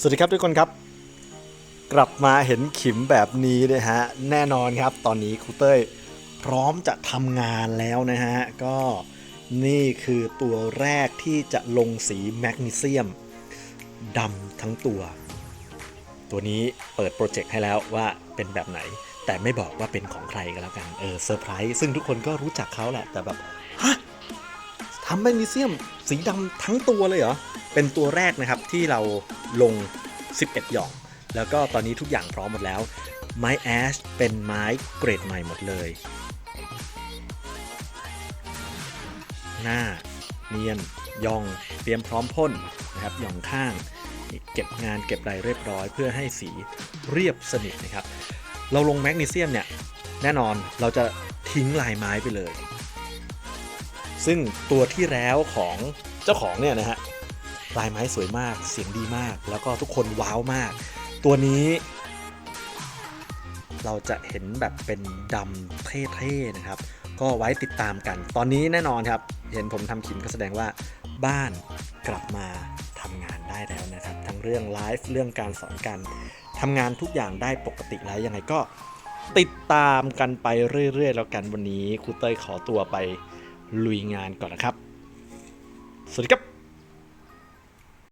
สวัสดีครับทุกคนครับ กลับมาเห็นขิมแบบนี้นะฮะแน่นอนครับ ตอนนี้ครูเต้ยพร้อมจะทำงานแล้วนะฮะ ก็นี่คือตัวแรกที่จะลงสีแมกนีเซียมดำทั้งตัว ตัวนี้เปิดโปรเจกต์ให้แล้วว่าเป็นแบบไหน แต่ไม่บอกว่าเป็นของใครก็แล้วกันเออเซอร์ไพรส์ซึ่งทุกคนก็รู้จักเขาแหละแต่แบบฮะทำแมกนีเซียมสีดำทั้งตัวเลยเหรอเป็นตัวแรกนะครับที่เราลง 11 หยองแล้วก็ตอนนี้ทุกอย่างพร้อมหมดแล้ว ไม้แอชเป็นไม้เกรดใหม่หมดเลย หน้าเนียนยองเตรียมพร้อมพ่นนะครับยองข้างเก็บงานเก็บรายเรียบร้อย เพื่อให้สีเรียบสนิทนะครับ เราลงแมกนีเซียมเนี่ยแน่นอนเราจะทิ้งลายไม้ไปเลย ซึ่งตัวที่แล้วของเจ้าของเนี่ยนะฮะ ลายไม้สวยมาก เสียงดีมาก แล้วก็ทุกคนว้าวมาก ตัวนี้ เราจะเห็นแบบเป็นดำเท่ๆนะครับ ก็ไว้ติดตามกัน ตอนนี้แน่นอนครับ เห็นผมทำขิมก็แสดงว่าบ้านกลับมาทำงานได้แล้วนะครับ ทั้งเรื่องไลฟ์เรื่องการสอนการทำงานทุกอย่างได้ปกติแล้วยังไงก็ติดตามกันไปเรื่อยๆ แล้วกันวันนี้ครูเต้ยขอตัวไปลุยงานก่อนนะครับ สวัสดีครับ